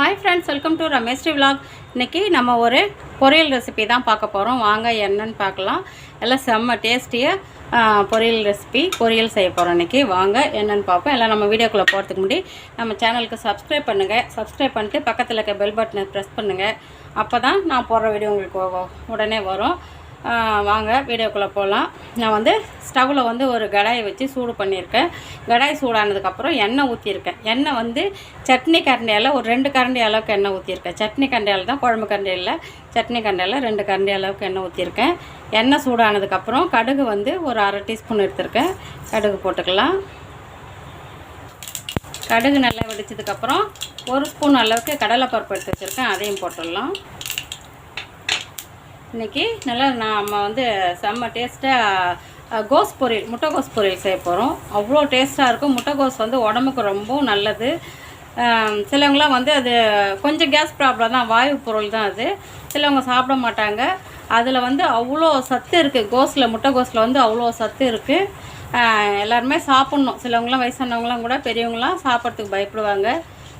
Hi friends welcome to Rameshri vlog இன்றைக்கி நம்ம ஒரு பொரியல் ரெசிபி தான் பார்க்க போகிறோம் வாங்க என்னன்னு பார்க்கலாம். எல்லாம் செம்ம டேஸ்டியாக பொரியல் ரெசிபி பொரியல் செய்ய போகிறோம் இன்றைக்கி வாங்க என்னன்னு பார்ப்போம். எல்லாம் நம்ம வீடியோக்குள்ளே போகிறதுக்கு முன்னாடி நம்ம சேனலுக்கு சப்ஸ்கிரைப் பண்ணுங்கள் சப்ஸ்கிரைப் பண்ணிட்டு பக்கத்தில் இருக்க பெல் பட்டனை ப்ரெஸ் பண்ணுங்கள் அப்போ தான் நான் போடுற வீடியோ உங்களுக்கு உடனே வரும். வாங்க வீடியோக்குள்ளே போகலாம் நான் வந்து ஸ்டவ்வில் வந்து ஒரு கடாயை வச்சு சூடு பண்ணியிருக்கேன். கடாய் சூடானதுக்கப்புறம் எண்ணெய் ஊற்றியிருக்கேன் எண்ணெய் வந்து சட்னி கரண்டியால் ஒரு ரெண்டு கரண்டி அளவுக்கு எண்ணெய் ஊற்றிருக்கேன் சட்னி கரண்டியால் தான் குழம்பு கரண்டியில் சட்னி கரண்டியால் ரெண்டு கரண்டி அளவுக்கு எண்ணெய் ஊற்றிருக்கேன் எண்ணெய் சூடானதுக்கப்புறம் கடுகு வந்து ஒரு அரை டீஸ்பூன் எடுத்திருக்கேன். கடுகு போட்டுக்கலாம். கடுகு நல்லா வெடிச்சதுக்கப்புறம் ஒரு ஸ்பூன் அளவுக்கு கடலைப்பருப்பு எடுத்து வச்சுருக்கேன். அதையும் போட்டுடலாம். இன்றைக்கி நல்லா நம்ம வந்து செம்ம டேஸ்ட்டாக கோஸ் பொரியல் முட்டைகோஸ் பொரியல் செய்ய போகிறோம் அவ்வளோ டேஸ்ட்டாக இருக்கும். முட்டைகோஸ் வந்து உடம்புக்கு ரொம்பவும் நல்லது. சிலவங்களாம் வந்து அது கொஞ்சம் கேஸ் ப்ராப்ளம் தான் வாயு பொருள் தான் அது. சிலவங்க சாப்பிட மாட்டாங்க. அதில் வந்து அவ்வளோ சத்து இருக்குது கோஸில் முட்டைகோஸில் வந்து அவ்வளோ சத்து இருக்குது எல்லாருமே சாப்பிட்ணும். சிலவங்களாம் வயசானவங்களாம் கூட பெரியவங்களாம் சாப்பிட்றதுக்கு பயப்படுவாங்க.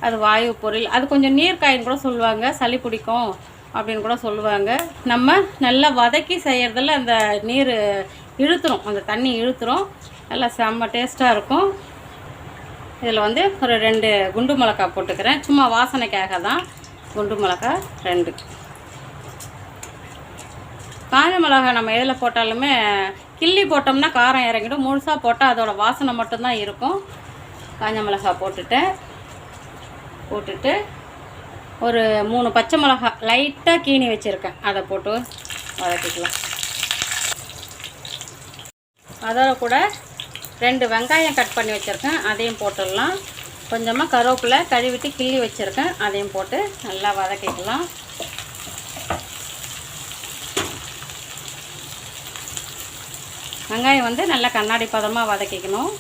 அது வாயு பொருள் அது கொஞ்சம் நீர்க்காயின்னு கூட சொல்லுவாங்க. சளி பிடிக்கும். அப்படின்னு கூட சொல்லுவாங்க. நம்ம நல்லா வதக்கி செய்கிறதில் அந்த நீர் இழுத்துரும். அந்த தண்ணி இழுத்துரும். நல்லா செம்ம டேஸ்ட்டாக இருக்கும். இதில் வந்து ஒரு ரெண்டு குண்டு மிளகா போட்டுக்கிறேன். சும்மா வாசனைக்காக தான். குண்டு மிளகா ரெண்டு. காஞ்ச மிளகா நம்ம எதில் போட்டாலுமே கிள்ளி போட்டோம்னா காரம் இறங்கிடும். முழுசாக போட்டால் அதோட வாசனை மட்டும்தான் இருக்கும். காஞ்ச மிளகா போட்டுட்டேன். போட்டுட்டு ஒரு மூணு பச்சை மிளகா லைட்டாக கீனி வச்சுருக்கேன். அதை போட்டு வதக்கிக்கலாம். அதோட கூட ரெண்டு வெங்காயம் கட் பண்ணி வச்சுருக்கேன். அதையும் போட்டுடலாம். கொஞ்சமாக கருவேப்பிலை கழுவிட்டு கிள்ளி வச்சுருக்கேன். அதையும் போட்டு நல்லா வதக்கிக்கலாம். வெங்காயம் வந்து நல்லா கண்ணாடி பதமாக வதக்கிக்கணும்.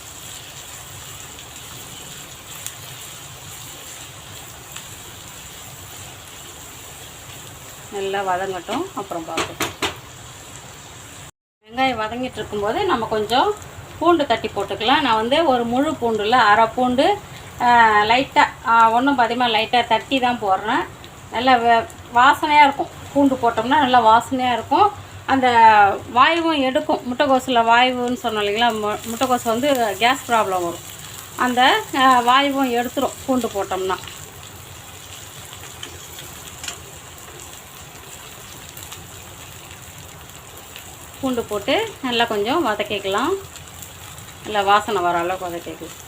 நல்லா வதங்கட்டும் அப்புறம் பார்ப்போம். வெங்காயம் வதங்கிட்டு இருக்கும்போது நம்ம கொஞ்சம் பூண்டு தட்டி போட்டுக்கலாம். நான் வந்து ஒரு முழு பூண்டுல அரை பூண்டு லைட்டாக ஒன்றும் பார்த்தீங்கன்னா லைட்டாக தட்டி தான் போடுறேன். நல்லா வ- வாசனையாக இருக்கும். பூண்டு போட்டோம்னா நல்லா வாசனையாக இருக்கும். அந்த வாயுவும் எடுக்கும். முட்டைக்கோசில் வாயுன்னு சொன்னோம் இல்லைங்களா மு- முட்டைக்கோசு வந்து கேஸ் ப்ராப்ளம் வரும். அந்த வாயுவும் எடுத்துரும். பூண்டு போட்டோம்னா. பூண்டு போட்டு நல்லா கொஞ்சம் வதக்கிக்கலாம். நல்லா வாசனை வர அளவுக்கு வதக்கிக்கலாம்.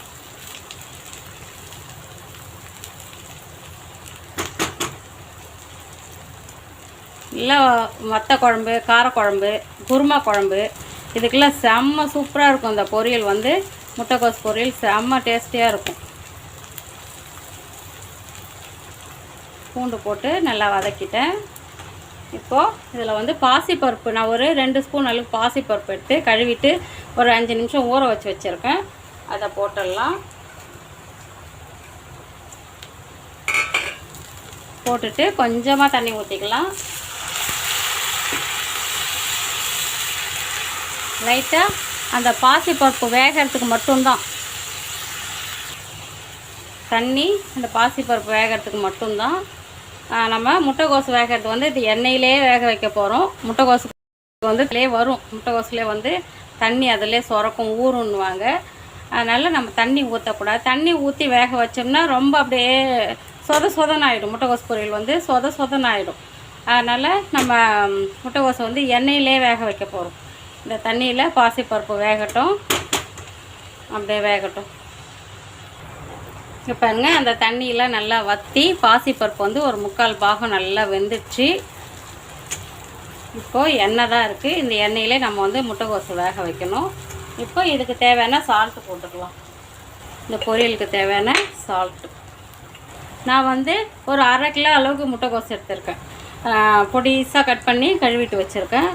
இல்லை வத்த குழம்பு காரக்குழம்பு குருமா குழம்பு. இதுக்கெல்லாம் செம்ம சூப்பராக இருக்கும். இந்த பொரியல் வந்து முட்டைக்கோஸ் பொரியல் செம்ம டேஸ்டியாக இருக்கும். பூண்டு போட்டு நல்லா வதக்கிட்டேன். இப்போது இதில் வந்து பாசிப்பருப்பு நான் ஒரு ரெண்டு ஸ்பூன் அளவுக்கு பாசிப்பருப்பு எடுத்து கழுவிட்டு ஒரு அஞ்சு நிமிஷம் ஊற வச்சு வச்சுருக்கேன். அதை போட்டுடலாம். போட்டுட்டு கொஞ்சமாக தண்ணி ஊற்றிக்கலாம் லைட்டாக அந்த பாசிப்பருப்பு வேகிறதுக்கு மட்டும்தான். தண்ணி அந்த பாசிப்பருப்பு வேகிறதுக்கு மட்டும்தான். நம்ம முட்டைகோஸ் வேகிறது வந்து இது எண்ணெயிலே வேக வைக்க போகிறோம் முட்டைக்கோசு வந்து இதிலே வரும். முட்டைக்கோசுலேயே வந்து தண்ணி அதிலே சுரக்கும் ஊறுன்னுவாங்க அதனால் நம்ம தண்ணி ஊற்றக்கூடாது தண்ணி ஊற்றி வேக வச்சோம்னா ரொம்ப அப்படியே சொத சொதன் ஆகிடும் முட்டைக்கோசு பொரியல் வந்து சொத சொதன்னு ஆகிடும் அதனால் நம்ம முட்டைகோசை வந்து எண்ணெயிலே வேக வைக்க போகிறோம் இந்த தண்ணியில் பாசிப்பருப்பு வேகட்டும். அப்படியே வேகட்டும். இப்போ பாருங்க அந்த தண்ணியெலாம் நல்லா வற்றி பாசிப்பருப்பு வந்து ஒரு முக்கால் பாகம் நல்லா வெந்துடுச்சு. இப்போது எண்ணெய் தான் இருக்குது இந்த எண்ணெயிலே நம்ம வந்து முட்டைக்கோசு வேக வைக்கணும். இப்போ இதுக்கு தேவையான சால்ட்டு போட்டுக்கலாம். இந்த பொரியலுக்கு தேவையான சால்ட்டு நான் வந்து ஒரு அரை கிலோ அளவுக்கு முட்டைக்கோசு எடுத்திருக்கேன். பொடிசாக கட் பண்ணி கழுவிட்டு வச்சுருக்கேன்.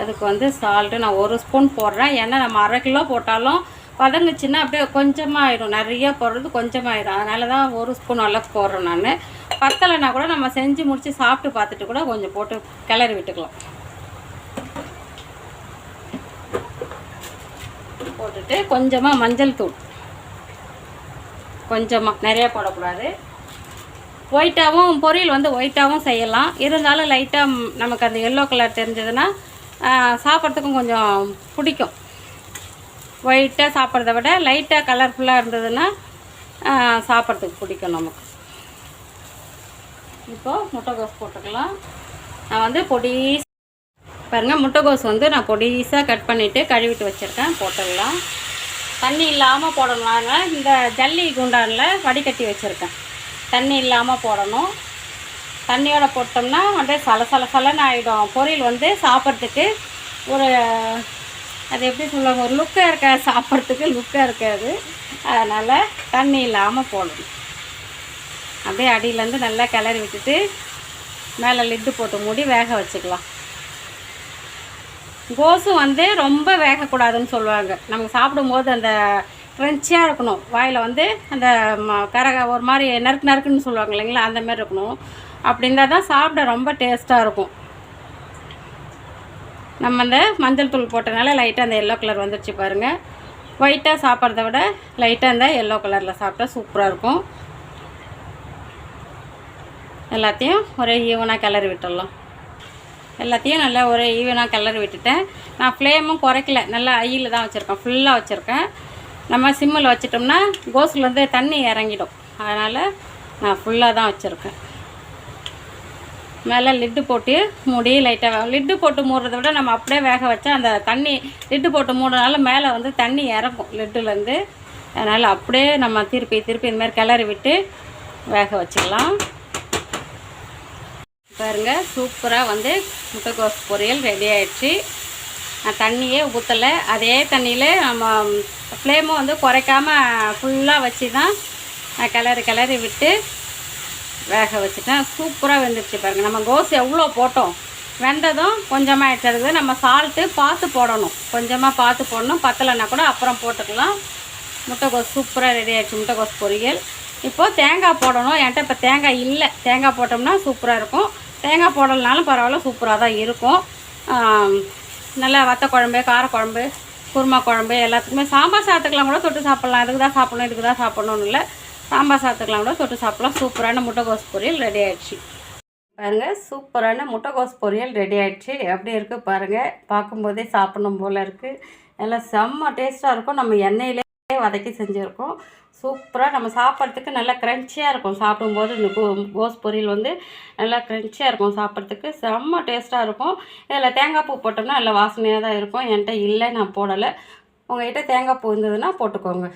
அதுக்கு வந்து சால்ட்டு நான் ஒரு ஸ்பூன் போடுறேன். ஏன்னா நம்ம அரை கிலோ போட்டாலும் வதங்குச்சுன்னா அப்படியே கொஞ்சமாக ஆயிடும் நிறையா போடுறது கொஞ்சமாயிடும் அதனால தான் ஒரு ஸ்பூன் அளவுக்கு போடுறேன் நான். பத்தலைனா கூட நம்ம செஞ்சு முடித்து சாப்பிட்டு பார்த்துட்டு கூட கொஞ்சம் போட்டு கிளறி விட்டுக்கலாம். போட்டுட்டு கொஞ்சமாக மஞ்சள் தூள். கொஞ்சமாக நிறையா போடக்கூடாது. ஒயிட்டாகவும் பொரியல் வந்து ஒயிட்டாகவும் செய்யலாம். இருந்தாலும் லைட்டாக நமக்கு அந்த எல்லோ கலர் தெரிஞ்சதுன்னா சாப்பிட்றதுக்கும் கொஞ்சம் பிடிக்கும். ஒயிட்டாக சாப்பிட்றத விட லைட்டாக கலர்ஃபுல்லாக இருந்ததுன்னா சாப்பிட்றதுக்கு பிடிக்கும் நமக்கு. இப்போது முட்டைகோஸ் போட்டுக்கலாம். நான் வந்து பொடி பாருங்கள் முட்டைகோஸ் வந்து நான் பொடிசாக கட் பண்ணிவிட்டு கழுவிட்டு வச்சுருக்கேன். போட்டுடலாம். தண்ணி இல்லாமல் போடணும். இந்த ஜல்லி குண்டானில் வடிகட்டி வச்சுருக்கேன். தண்ணி இல்லாமல் போடணும். தண்ணியோட போட்டோம்னா அப்படியே சல சல சலன்னு ஆகிடும் பொரியல் வந்து சாப்பிட்றதுக்கு ஒரு அது எப்படி சொல்லுவாங்க ஒரு லுக்காக இருக்காது சாப்பிட்றதுக்கு லுக்காக இருக்காது. அதனால் தண்ணி இல்லாமல் போடணும். அப்படியே அடியிலேருந்து நல்லா கிளறி விட்டுட்டு மேலே லிட்டு போட்டு மூடி வேக வச்சுக்கலாம். கோசு வந்து ரொம்ப வேகக்கூடாதுன்னு சொல்லுவாங்க. நமக்கு சாப்பிடும்போது அந்த க்ரன்ச்சியாக இருக்கணும். வாயில் வந்து அந்த ம- கரக ஒரு மாதிரி நறுக்கு நறுக்குன்னு சொல்லுவாங்க இல்லைங்களா அந்த மாதிரி இருக்கணும். அப்படி இருந்தால் தான் சாப்பிட ரொம்ப டேஸ்ட்டாக இருக்கும். நம்ம அந்த மஞ்சள் தூள் போட்டனால லைட்டாக அந்த எல்லோ கலர் வந்துருச்சு பாருங்கள் ஒயிட்டாக சாப்பிட்றத விட லைட்டாக அந்த எல்லோ கலரில் சாப்பிட்டா சூப்பராக இருக்கும். எல்லாத்தையும் ஒரே ஈவனாக கிளறி விட்டுடலாம். எல்லாத்தையும் நல்லா ஒரே ஈவனாக கிளறி விட்டுட்டேன். நான் ஃப்ளேமும் குறைக்கல. நல்லா ஐயில் தான் வச்சுருக்கேன். ஃபுல்லாக வச்சுருக்கேன். நம்ம சிம்மில் வச்சிட்டோம்னா கோஸ்லேருந்து தண்ணி இறங்கிடும். அதனால் நான் ஃபுல்லாக தான் வச்சுருக்கேன். மேலே லிட்டு போட்டு மூடி லைட்டாக லிட்டு போட்டு மூடுறத விட நம்ம அப்படியே வேக வச்சா அந்த தண்ணி லிட்டு போட்டு மூடுறதுனால மேலே வந்து தண்ணி இறக்கும் லிட்டுலேருந்து அதனால் அப்படியே நம்ம திருப்பி திருப்பி இந்த மாதிரி கிளறி விட்டு வேக வச்சிடலாம். பாருங்கள் சூப்பராக வந்து முட்டைக்கோஸ் பொரியல் ரெடி ஆயிடுச்சு. நான் தண்ணியே ஊற்றலை அதே தண்ணியில் நம்ம ஃப்ளேமும் வந்து குறைக்காம ஃபுல்லாக வச்சு தான் கிளறி கிளறி விட்டு வேக வச்சுட்டேன். சூப்பராக வெந்துருச்சு பாருங்கள் நம்ம கோஸ் எவ்வளோ போட்டோம்? வெந்ததும் கொஞ்சமாக எடுத்துறது நம்ம சால்ட்டு பார்த்து போடணும். கொஞ்சமாக பார்த்து போடணும். பத்தலைன்னா கூட அப்புறம் போட்டுக்கலாம். முட்டைக்கோஸ் சூப்பராக ரெடி ஆகிடுச்சு முட்டைக்கோஸ் பொரியல். இப்போது தேங்காய் போடணும். என்கிட்ட இப்போ தேங்காய் இல்லை. தேங்காய் போட்டோம்னா சூப்பராக இருக்கும். தேங்காய் போடலனாலும் பரவாயில்ல சூப்பராக தான் இருக்கும். நல்லா வத்த குழம்பு காரக்குழம்பு குருமா குழம்பு எல்லாத்துக்குமே சாம்பார் சாத்துக்கெலாம் கூட தொட்டு சாப்பிட்லாம். இதுக்கு தான் சாப்பிட்ணும் இதுக்கு தான் சாப்பிட்ணுன்னு இல்லை. சாம்பார் சாத்துக்கலாம் கூட தொட்டு சாப்பிட்லாம். சூப்பரான முட்டைகோஸ் பொரியல் ரெடி ஆயிடுச்சு. பாருங்கள் சூப்பரான முட்டைகோஸ் பொரியல் ரெடி ஆயிடுச்சு. எப்படி இருக்குது பாருங்கள் பார்க்கும்போதே சாப்பிடணும் போல் இருக்குது எல்லாம் செம்ம டேஸ்ட்டாக இருக்கும். நம்ம எண்ணெயிலே வதக்கி செஞ்சுருக்கோம். சூப்பராக நம்ம சாப்பிட்றதுக்கு நல்லா க்ரன்ச்சியாக இருக்கும். சாப்பிடும்போது இந்த கோ கோஸ் பொரியல் வந்து நல்லா க்ரன்ச்சியாக இருக்கும் சாப்பிட்றதுக்கு. செம்ம டேஸ்ட்டாக இருக்கும். இதில் தேங்காய் பூ போட்டோம்னா நல்லா வாசனையாக தான் இருக்கும். என்கிட்ட இல்லை நான் போடலை. உங்கள்கிட்ட தேங்காய் பூ இருந்ததுன்னா போட்டுக்கோங்க.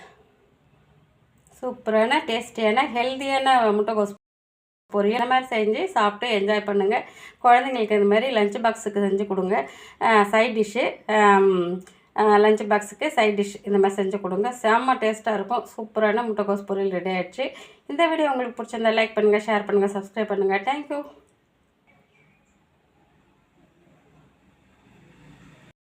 சூப்பரான டேஸ்டியான ஹெல்த்தியான முட்டைகோஸ் பொரியல். இந்த மாதிரி செஞ்சு சாப்பிட்டு என்ஜாய் பண்ணுங்கள் குழந்தைங்களுக்கு இந்த மாதிரி லஞ்ச் பாக்ஸுக்கு செஞ்சு கொடுங்க. சைட் டிஷ்ஷு லஞ்ச் பாக்ஸுக்கு சைட் டிஷ் இந்த மாதிரி செஞ்சு கொடுங்க. செம்ம டேஸ்ட்டாக இருக்கும். சூப்பரான முட்டைகோஸ் பொரியல் ரெடி ஆகிடுச்சு இந்த வீடியோ உங்களுக்கு பிடிச்சிருந்தா லைக் பண்ணுங்கள் ஷேர் பண்ணுங்கள் சப்ஸ்கிரைப் பண்ணுங்கள் தேங்க்யூ